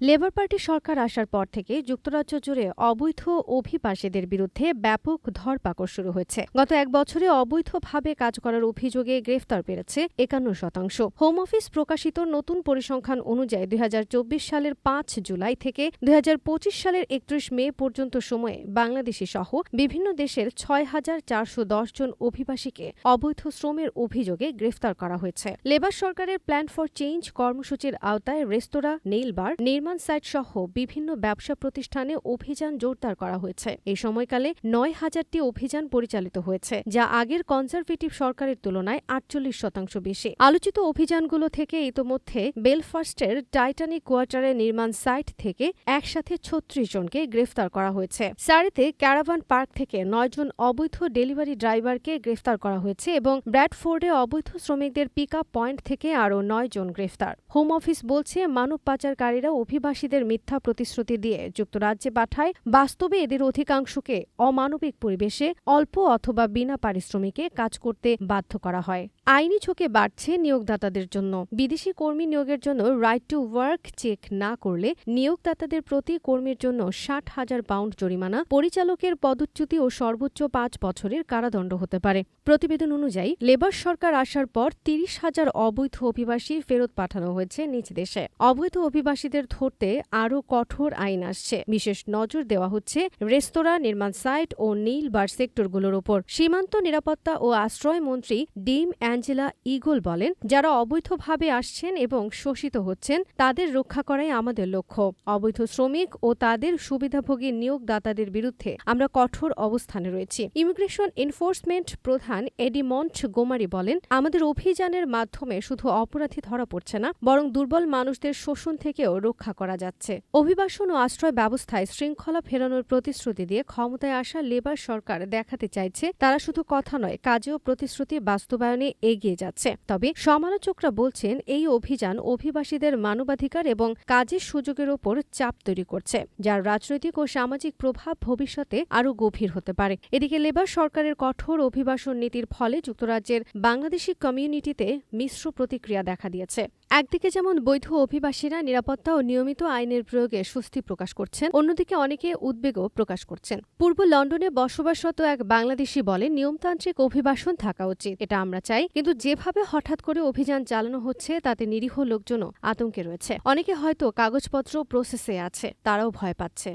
Labour party সরকার আসার পর থেকে যুক্তরাজ্য জুড়ে অবৈধ অভিবাসীদের বিরুদ্ধে ব্যাপক ধরপাকড় শুরু হয়েছে। গত এক বছরে অবৈধভাবে কাজ করার অভিযোগে গ্রেফতার বেড়েছে একান্ন শতাংশ। হোম অফিস প্রকাশিত নতুন পরিসংখ্যান অনুযায়ী দুই হাজার চব্বিশ সালের পাঁচ জুলাই থেকে দু হাজার পঁচিশ সালের একত্রিশ মে পর্যন্ত সময়ে বাংলাদেশি সহ বিভিন্ন দেশের ছয় হাজার চারশো দশ জন অভিবাসীকে অবৈধ শ্রমের অভিযোগে গ্রেফতার করা হয়েছে। লেবার সরকারের প্ল্যান ফর চেঞ্জ কর্মসূচির আওতায় রেস্তোরাঁ, নেইল বার নির্মাণ সাইট সহ বিভিন্ন ব্যবসা প্রতিষ্ঠানে অভিযান জোরদার করা হয়েছে। এই সময়কালে নয় হাজারটি অভিযান পরিচালিত হয়েছে, যা আগের কনজারভেটিভ সরকারের তুলনায় আটচল্লিশ শতাংশ বেশি। আলোচিত অভিযানগুলো থেকে ইতোমধ্যে বেলফাস্টের টাইটানিক কোয়ার্টারে নির্মাণ সাইট থেকে একসাথে ছত্রিশ জনকে গ্রেফতার করা হয়েছে। সারিতে ক্যারাভান পার্ক থেকে নয়জন অবৈধ ডেলিভারি ড্রাইভারকে গ্রেফতার করা হয়েছে এবং ব্র্যাডফোর্ডে অবৈধ শ্রমিকদের পিক পয়েন্ট থেকে আরও নয় জন গ্রেফতার। হোম অফিস বলছে, মানব পাচারকারীরা অভিবাসীদের মিথ্যা প্রতিশ্রুতি দিয়ে যুক্তরাজ্যে পাঠায়, বাস্তবে এদের অধিকাংশকে অমানবিক পরিবেশে অল্প অথবা বিনা পারিশ্রমিকে কাজ করতে বাধ্য করা হয়। আইনি ঝুঁকে বাড়ছে নিয়োগদাতাদের জন্য। বিদেশি কর্মী নিয়োগের জন্য রাইট টু ওয়ার্ক চেক না করলে নিয়োগদাতাদের প্রতি কর্মীর জন্য ষাট হাজার পাউন্ড জরিমানা, পরিচালকের পদচ্যুতি ও সর্বোচ্চ পাঁচ বছরের কারাদণ্ড হতে পারে। প্রতিবেদন অনুযায়ী, লেবার সরকার আসার পর তিরিশ হাজার অবৈধ অভিবাসী ফেরত পাঠানো হয়েছে নিজ দেশে। অবৈধ অভিবাসীদের ধরতে আরও কঠোর আইন আসছে। বিশেষ নজর দেওয়া হচ্ছে রেস্তোরাঁ, নির্মাণ সাইট ও নীল বার সেক্টরগুলোর ওপর। সীমান্ত নিরাপত্তা ও আশ্রয় মন্ত্রী ডিম অ্যাঞ্জেলা ইগল বলেন, যারা অবৈধভাবে আসছেন এবং শোষিত হচ্ছেন, তাদের রক্ষা করাই আমাদের লক্ষ্য। অবৈধ শ্রমিক ও তাদের সুবিধাভোগী নিয়োগদাতাদের বিরুদ্ধে আমরা কঠোর অবস্থানে রয়েছি। ইমিগ্রেশন এনফোর্সমেন্ট প্রধান এডিমন্ট গোমারি বলেন, আমাদের অভিযানের মাধ্যমে শুধু অপরাধী ধরা পড়ছে না, বরং দুর্বল মানুষদের শোষণ থেকেও রক্ষা করা যাচ্ছে। অভিবাসন ও আশ্রয় ব্যবস্থায় শৃঙ্খলা ফেরানোর প্রতিশ্রুতি দিয়ে ক্ষমতায় আসা লেবার সরকার দেখাতে চাইছে, তারা শুধু কথা নয়, কাজেও প্রতিশ্রুতি বাস্তবায়নে এগিয়ে যাচ্ছে। তবে সমালোচকরা বলছেন, এই অভিযান অভিবাসীদের মানবাধিকার এবং কাজের সুযোগের ওপর চাপ তৈরি করছে, যার রাজনৈতিক ও সামাজিক প্রভাব ভবিষ্যতে আরও গভীর হতে পারে। এদিকে লেবার সরকারের কঠোর অভিবাসন নীতির ফলে যুক্তরাজ্যের বাংলাদেশি কমিউনিটিতে মিশ্র প্রতিক্রিয়া দেখা দিয়েছে। একদিকে যেমন বৈধ অভিবাসীরা নিরাপত্তা ও নিয়মিত আইনের প্রয়োগে স্বস্তি প্রকাশ করছেন, অন্যদিকে অনেকে উদ্বেগও প্রকাশ করছেন। পূর্ব লন্ডনে বসবাসরত এক বাংলাদেশি বলে, নিয়মতান্ত্রিক অভিবাসন থাকা উচিত। এটা আমরা চাই কিন্তু যেভাবে হঠাৎ করে অভিযান চালানো হচ্ছে, তাতে নিরীহ লোকজনও আতঙ্কে রয়েছে। অনেকে হয়তো কাগজপত্র প্রসেসে আছে, তারাও ভয় পাচ্ছে।